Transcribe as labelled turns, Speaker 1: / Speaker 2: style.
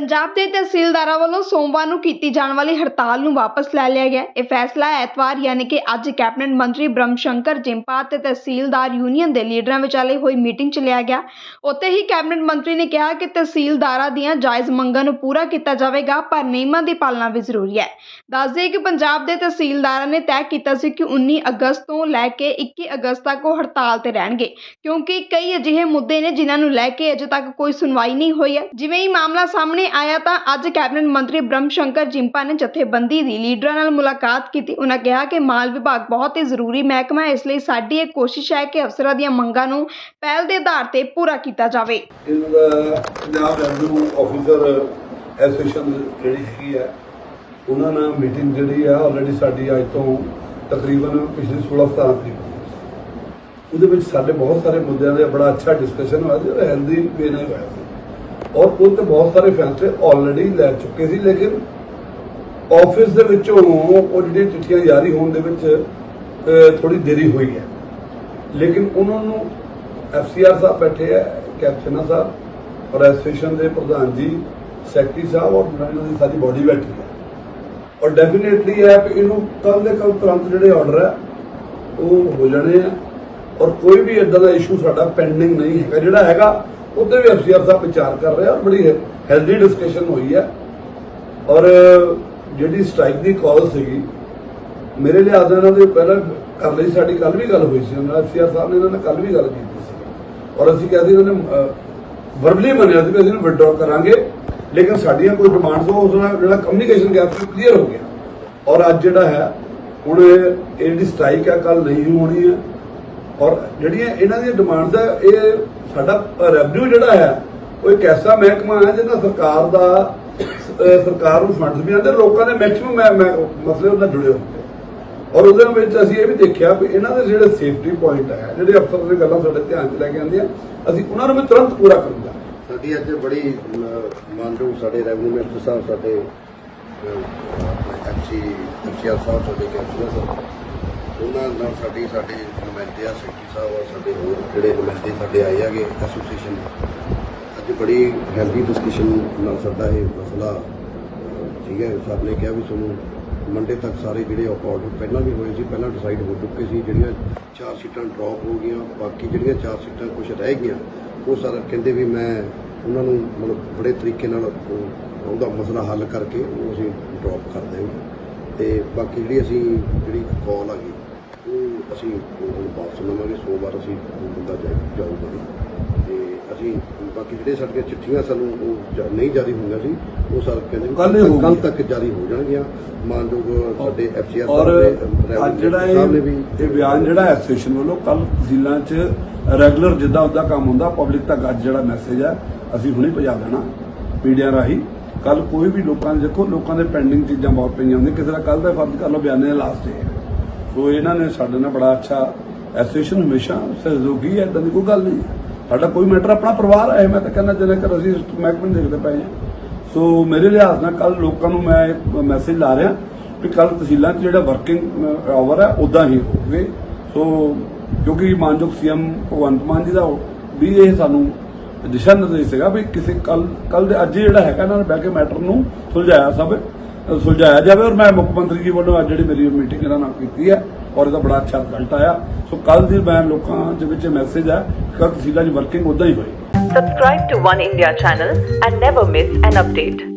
Speaker 1: ਪੰਜਾਬ ਦੇ ਤਹਿਸੀਲਦਾਰਾਂ ਵੱਲੋਂ ਸੋਮਵਾਰ ਨੂੰ ਕੀਤੀ ਜਾਣ ਵਾਲੀ ਹੜਤਾਲ ਨੂੰ ਵਾਪਸ ਲੈ ਲਿਆ ਗਿਆ। ਇਹ ਫੈਸਲਾ ਐਤਵਾਰ ਯਾਨੀ ਕਿ ਅੱਜ ਕੈਬਨਿਟ ਮੰਤਰੀ ਬ੍ਰਹਮ ਸ਼ੰਕਰ ਜਿੰਪਾ ਤੇ ਤਹਿਸੀਲਦਾਰ ਯੂਨੀਅਨ ਦੇ ਲੀਡਰਾਂ ਵਿਚਾਲੇ ਹੋਈ ਮੀਟਿੰਗ 'ਚ ਲਿਆ ਗਿਆ। ਉੱਥੇ ਹੀ ਕੈਬਨਿਟ ਮੰਤਰੀ ਨੇ ਕਿਹਾ ਕਿ ਤਹਿਸੀਲਦਾਰਾਂ ਦੀਆਂ ਜਾਇਜ਼ ਮੰਗਾਂ ਨੂੰ ਪੂਰਾ ਕੀਤਾ ਜਾਵੇਗਾ, ਪਰ ਨਿਯਮਾਂ ਦੀ ਪਾਲਣਾ ਵੀ ਜ਼ਰੂਰੀ ਹੈ। ਦੱਸ ਦਈਏ ਕਿ ਪੰਜਾਬ ਦੇ ਤਹਿਸੀਲਦਾਰਾਂ ਨੇ ਤੈਅ ਕੀਤਾ ਸੀ ਕਿ 19 ਅਗਸਤ ਤੋਂ ਲੈ ਕੇ 21 ਅਗਸਤ ਤੱਕ ਉਹ ਹੜਤਾਲ ਤੇ ਰਹਿਣਗੇ, ਕਿਉਂਕਿ ਕਈ ਅਜਿਹੇ ਮੁੱਦੇ ਨੇ ਜਿਨ੍ਹਾਂ ਨੂੰ ਲੈ ਕੇ ਅਜੇ ਤੱਕ ਕੋਈ ਸੁਣਵਾਈ ਨਹੀਂ ਹੋਈ ਹੈ। ਜਿਵੇਂ ਹੀ ਮਾਮਲਾ ਸਾਹਮਣੇ ਆਇਆ ਤਾਂ ਅੱਜ ਕੈਬਨਿਟ ਮੰਤਰੀ ਬ੍ਰਹਮ ਸ਼ੰਕਰ ਜਿੰਪਾ ਨੇ ਜਥੇਬੰਦੀ ਦੀ ਲੀਡਰਾਂ ਨਾਲ ਮੁਲਾਕਾਤ ਕੀਤੀ। ਉਹਨਾਂ ਕਿਹਾ ਕਿ ਮਾਲ ਵਿਭਾਗ ਬਹੁਤ ਹੀ ਜ਼ਰੂਰੀ ਮਹਿਕਮਾ ਹੈ, ਇਸ ਲਈ ਸਾਡੀ ਇਹ ਕੋਸ਼ਿਸ਼ ਹੈ ਕਿ ਅਫਸਰਾਂ ਦੀਆਂ ਮੰਗਾਂ ਨੂੰ ਪਹਿਲ ਦੇ ਆਧਾਰ ਤੇ ਪੂਰਾ ਕੀਤਾ ਜਾਵੇ।
Speaker 2: ਪੰਜਾਬ ਰੈਵਨਿਊ ਆਫੀਸਰ ਐਸੋਸੀਏਸ਼ਨ ਜਿਹੜੀ ਹੈਗੀ ਆ, ਉਹਨਾਂ ਨਾਲ ਮੀਟਿੰਗ ਜਿਹੜੀ ਆ ਆਲਰੇਡੀ ਸਾਡੀ ਅੱਜ ਤੋਂ ਤਕਰੀਬਨ ਪਿਛਲੇ 16 17 ਤਰੀਕ ਉਹਦੇ ਵਿੱਚ ਸਾਡੇ ਬਹੁਤ ਸਾਰੇ ਮੁੱਦਿਆਂ ਦੇ ਬੜਾ ਅੱਛਾ ਡਿਸਕਸ਼ਨ ਹੋਇਆ, ਜਿਹੜਾ ਹੈਲਦੀ ਵੇ ਨਾਲ ਹੋਇਆ ਔਰ ਉਹ ਤੇ ਬਹੁਤ ਸਾਰੇ ਫੈਸਲੇ ਆਲਰੇਡੀ ਲੈ ਚੁੱਕੇ ਸੀ, ਲੇਕਿਨ ਆਫਿਸ ਦੇ ਵਿੱਚੋਂ ਉਹ ਜਿਹੜੀਆਂ ਚਿੱਠੀਆਂ ਜਾਰੀ ਹੋਣ ਦੇ ਵਿੱਚ ਥੋੜੀ ਦੇਰੀ ਹੋਈ ਹੈ। ਲੇਕਿਨ ਉਹਨਾਂ ਨੂੰ ਐਫਸੀਆਰ ਸਾਹਿਬ ਬੈਠੇ ਹੈ ਕੈਪਟਨ ਸਾਹਿਬ, ਔਰ ਐਸੋਸੀਏਸ਼ਨ ਦੇ ਪ੍ਰਧਾਨ ਜੀ, ਸੈਕਟਰੀ ਸਾਹਿਬ, ਔਰ ਇਹਨਾਂ ਦੀ ਸਾਰੀ ਬਾਡੀ ਬੈਠੀ ਹੈ। ਔਰ ਡੈਫੀਨੇਟਲੀ ਹੈ ਕਿ ਇਹਨੂੰ ਕੱਲ ਦੇ ਕੱਲ ਤੁਰੰਤ ਜਿਹੜੇ ਆਰਡਰ ਹੈ, ਉਹ ਹੋ ਜਾਣੇ ਆ। ਔਰ ਕੋਈ ਵੀ ਇਦਾਂ ਦਾ ਇਸ਼ੂ ਸਾਡਾ ਪੈਂਡਿੰਗ ਨਹੀਂ ਹੈਗਾ। ਜਿਹੜਾ ਹੈਗਾ ਉਹਦੇ ਵੀ ਐਫਸੀਆਰ ਸਾਹਿਬ ਵਿਚਾਰ ਕਰ ਰਹੇ ਆ ਬੜੀ ਹੈਲਦੀ ਡਿਸਕਸ਼ਨ ਹੋਈ ਹੈ। ਔਰ ਜਿਹੜੀ ਸਟ੍ਰਾਈਕ ਦੀ ਕਾਲ ਸੀਗੀ, ਮੇਰੇ ਲਿਹਾਜ਼ ਨਾਲ ਦੇ ਪਹਿਲਾਂ ਕਰ ਲਈ, ਸਾਡੀ ਕੱਲ ਵੀ ਗੱਲ ਹੋਈ ਸੀ। ਉਹਨਾਂ ਨਾਲ ਸੀਆਰ ਸਾਹਿਬ ਨੇ ਇਹਨਾਂ ਨਾਲ ਕੱਲ ਵੀ ਗੱਲ ਕੀਤੀ ਸੀ। ਔਰ ਅਸੀਂ ਕਿਹਾ ਸੀ ਇਹਨਾਂ ਨੇ ਵਰਬਲੀ ਮੰਨਿਆ ਸੀ ਕਿ ਅਸੀਂ ਇਹਨੂੰ ਕਰਾਂਗੇ। ਲੇਕਿਨ ਸਾਡੀਆਂ ਕੋਈ ਡਿਮਾਂਡਸ ਉਹ ਉਸ ਨਾਲ ਜਿਹੜਾ ਕਮਿਊਨੀਕੇਸ਼ਨ ਗੈਪ ਸੀ ਕਲੀਅਰ ਹੋ ਗਿਆ। ਔਰ ਅੱਜ ਜਿਹੜਾ ਹੈ, ਹੁਣ ਇਹ ਇਹ ਜਿਹੜੀ ਸਟ੍ਰਾਈਕ ਹੈ ਕੱਲ ਨਹੀਂ ਹੋਣੀ ਹੈ। ਔਰ ਜਿਹੜੀਆਂ ਇਹਨਾਂ ਦੀਆਂ ਡਿਮਾਂਡਸ ਹੈ ਇਹ ਸਾਡਾ ਰੈਵਨਿਊ ਜਿਹੜਾ ਹੈ ਉਹ ਇੱਕ ਐਸਾ ਮਹਿਕਮਾ ਹੈ ਜਿਹਦਾ ਸਰਕਾਰ ਦਾ ਸਰਕਾਰ ਨੂੰ ਫੰਡਸ ਵੀ ਆਉਂਦੇ ਲੋਕਾਂ ਦੇ ਮੈਕਸਿਮਮ ਮਸਲੇ ਉਹਨਾਂ ਜੁੜੇ ਹੁੰਦੇ। ਔਰ ਉਹਦੇ ਵਿੱਚ ਅਸੀਂ ਇਹ ਵੀ ਦੇਖਿਆ ਵੀ ਇਹਨਾਂ ਦੇ ਜਿਹੜੇ ਸੇਫਟੀ ਪੁਆਇੰਟ ਹੈ ਜਿਹੜੇ ਅਫਸਰ ਦੀਆਂ ਗੱਲਾਂ ਸਾਡੇ ਧਿਆਨ 'ਚ ਲੈ ਕੇ ਆਉਂਦੀਆਂ ਅਸੀਂ ਉਹਨਾਂ ਨੂੰ ਵੀ ਤੁਰੰਤ ਪੂਰਾ ਕਰੂੰਗਾ
Speaker 3: ਸਾਡੀ ਅੱਜ ਬੜੀ ਅਮ, ਮਾਨਯੋਗ ਸਾਡੇ ਰੈਵਨਿਊ ਮਿਨਿਸਟਰ ਸਾਹਿਬ ਸਾਡੇ ਐਫਸੀ ਐਫਸੀਆਰ ਸਾਹਿਬ ਸਾਡੇ ਕੈਪਟਨ ਸਾਹਿਬ ਉਹਨਾਂ ਨਾਲ ਸਾਡੀ ਸਾਡੇ ਨੁਮਾਇੰਦੇ ਆ ਸੈਕਟਰੀ ਸਾਹਿਬ ਔਰ ਸਾਡੇ ਹੋਰ ਜਿਹੜੇ ਨੁਮਾਇੰਦੇ ਸਾਡੇ ਆਏ ਹੈਗੇ ਐਸੋਸੀਏਸ਼ਨ ਅੱਜ ਬੜੀ ਹੈਲਦੀ ਡਿਸਕਸ਼ਨ ਨਾਲ ਸਾਡਾ ਇਹ ਮਸਲਾ ਅਹ, ਠੀਕ ਹੈ ਸਭ ਨੇ ਕਿਹਾ ਵੀ ਤੁਹਾਨੂੰ ਮੰਡੇ ਤੱਕ ਸਾਰੇ ਜਿਹੜੇ ਆਰਡਰ ਪਹਿਲਾਂ ਵੀ ਹੋਏ ਸੀ ਪਹਿਲਾਂ ਡਿਸਾਈਡ ਹੋ ਚੁੱਕੇ ਸੀ ਜਿਹੜੀਆਂ ਚਾਰ ਸੀਟਾਂ ਡ੍ਰੌਪ ਹੋ ਗਈਆਂ ਬਾਕੀ ਜਿਹੜੀਆਂ ਚਾਰ ਸੀਟਾਂ ਕੁਝ ਰਹਿ ਗਈਆਂ ਉਹ ਸਾਰਾ ਕਹਿੰਦੇ ਵੀ ਮੈਂ ਉਹਨਾਂ ਨੂੰ ਮਤਲਬ ਬੜੇ ਤਰੀਕੇ ਨਾਲ ਉਹਦਾ ਮਸਲਾ ਹੱਲ ਕਰਕੇ ਉਹ ਅਸੀਂ ਡ੍ਰੌਪ ਕਰ ਦੇਵਾਂਗੇ। ਤੇ ਬਾਕੀ ਜਿਹੜੀ ਅਸੀਂ ਜਿਹੜੀ ਕਾਲ ਆ ਗਈ ਅਸੀਂ ਹੁਣ ਵਾਪਸ ਲਵਾਂਗੇ ਸੋਮਵਾਰ ਅਸੀਂ ਬੰਦਾ ਜਾਊਗਾ। ਤੇ ਅਸੀਂ ਬਾਕੀ ਜਿਹੜੇ ਸਾਡੀਆਂ ਚਿੱਠੀਆਂ ਸਾਨੂੰ ਉਹ ਨਹੀਂ ਜਾਰੀ ਹੋਈਆਂ ਸੀ ਉਹ ਸਰ ਕਹਿੰਦੇ
Speaker 2: ਹੋਊਗੀਆਂ।
Speaker 3: ਕੱਲ੍ਹ ਤੱਕ ਜਾਰੀ ਹੋ ਜਾਣਗੀਆਂ ਮਾਨਯੋਗ ਸਾਡੇ ਐਫਸੀਆਰ ਸਾਹਿਬ
Speaker 2: ਜਿਹੜਾ
Speaker 3: ਨੇ
Speaker 2: ਇਹ
Speaker 3: ਵੀ
Speaker 2: ਇਹ ਬਿਆਨ ਜਿਹੜਾ ਐਸੋਸੀਏਸ਼ਨ ਵੱਲੋਂ ਕੱਲ ਤਹਿਸੀਲਾਂ 'ਚ ਰੈਗੂਲਰ ਜਿੱਦਾਂ ਉਹਦਾ ਕੰਮ ਹੁੰਦਾ ਪਬਲਿਕ ਤੱਕ ਅੱਜ ਜਿਹੜਾ ਮੈਸੇਜ ਹੈ ਅਸੀਂ ਹੁਣੇ ਪਹੁੰਚਾ ਦੇਣਾ ਮੀਡੀਆ ਰਾਹੀਂ ਕੱਲ ਕੋਈ ਵੀ ਲੋਕਾਂ ਦੇ ਦੇਖੋ ਲੋਕਾਂ ਦੇ ਪੈਂਡਿੰਗ ਚੀਜ਼ਾਂ ਬਹੁਤ ਪਈਆਂ ਹੁੰਦੀਆਂ ਕਿਸੇ ਦਾ ਕੱਲ ਦਾ ਫਰਜ਼ ਕਰ ਲਓ ਬਿਆਨੇ ਦਾ ਲਾਸਟ ਡੇ ਹੈ ਸੋ ਇਹਨਾਂ ਨੇ ਸਾਡੇ ਨਾਲ ਬੜਾ ਅੱਛਾ ਐਸੋਸੀਏਸ਼ਨ ਹਮੇਸ਼ਾ ਸਹਿਯੋਗੀ ਹੈ ਇਦਾਂ ਦੀ ਕੋਈ ਗੱਲ ਨਹੀਂ ਸਾਡਾ ਕੋਈ ਮੈਟਰ ਆਪਣਾ ਪਰਿਵਾਰ ਹੈ, ਮੈਂ ਤਾਂ ਕਹਿੰਦਾ ਜਿਵੇਂ ਕਰ ਅਸੀਂ ਮਹਿਕਮੇ ਦੇਖਦੇ ਪਏ ਹਾਂ। ਸੋ ਮੇਰੇ ਲਿਹਾਜ਼ ਨਾਲ ਕੱਲ ਲੋਕਾਂ ਨੂੰ ਮੈਂ ਇੱਕ ਮੈਸੇਜ ਲਾ ਰਿਹਾ ਵੀ ਕੱਲ ਤਹਿਸੀਲਾਂ 'ਚ ਜਿਹੜਾ ਵਰਕਿੰਗ ਆਵਰ ਹੈ ਉਦਾਂ ਹੀ ਹੋਵੇ। ਸੋ ਕਿਉਂਕਿ ਮਾਨਯੋਗ ਸੀਐਮ ਭਗਵੰਤ ਮਾਨ ਜੀ ਦਾ ਵੀ ਇਹ ਸਾਨੂੰ ਦਿਸ਼ਾ ਨਿਰਦੇਸ਼ ਸੀਗਾ ਵੀ ਕਿਸੇ ਕੱਲ ਕੱਲ ਦੇ ਅੱਜ ਜਿਹੜਾ ਹੈਗਾ, ਇਹਨਾਂ ਨੇ ਬਹਿ ਕੇ ਮੈਟਰ ਨੂੰ ਸੁਲਝਾਇਆ ਸਭ। ਸੁਲਝਾਇਆ ਜਾਵੇ ਔਰ ਮੈਂ ਮੁੱਖ ਮੰਤਰੀ ਜੀ ਵੱਲੋਂ ਅੱਜ ਜਿਹੜੀ ਮੇਰੀ ਮੀਟਿੰਗ ਇਹਨਾਂ ਨਾਲ ਕੀਤੀ ਹੈ ਔਰ ਇਹਦਾ ਬੜਾ ਅੱਛਾ ਰਿਜ਼ਲਟ ਆਇਆ ਸੋ ਕੱਲ ਦੀ ਮੈਂ ਲੋਕਾਂ ਦੇ ਵਿੱਚ ਮੈਸੇਜ ਹੈ ਕਿ ਕੱਲ੍ਹ ਤਹਿਸੀਲਾਂ 'ਚ ਵਰਕਿੰਗ ਉਦਾਂ ਹੀ ਹੋਏਗੀ
Speaker 4: Subscribe to One India channel and never miss an update.